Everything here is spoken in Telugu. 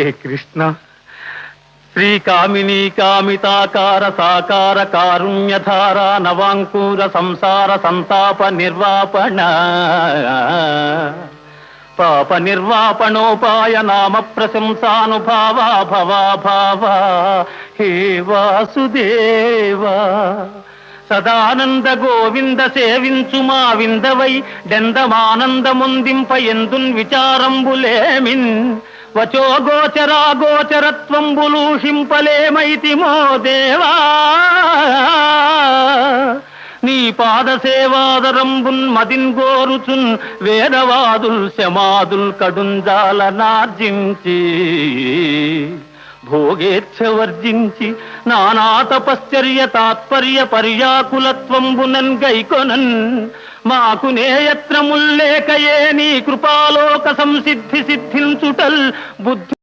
హే కృష్ణ. శ్రీకామిని కామితాకార సాకార కారుణ్యధార నవాంకూర సంసార సంతాప నిర్వాపణ. పాప నిర్వాపణోపాయ నామ ప్రశంసానుభావా భవా భావా హే వాసుదేవా. సదానంద గోవింద సేవించు మా విందవై డెందమానందముందింప ఎందున్ విచారంబులేమిన్? వచో గోచరా గోచరత్వంబులూషింపలేమైతి మో దేవా. నీ పాద సేవాదరంబున్ మదిన్ గోరుచున్ వేదవాదుల్ శమాదుల్ కడుంజాల నార్జించి. భోగేచ్ఛ వర్జించి నానా తపశ్చర్య తాత్పర్య పర్యాకులత్వంబునన్ గైకొనన్. మాకు నేయత్రముల్లేకయే నీ కృపాలోక సంసిద్ధి సిద్ధించుటల్ బుద్ధి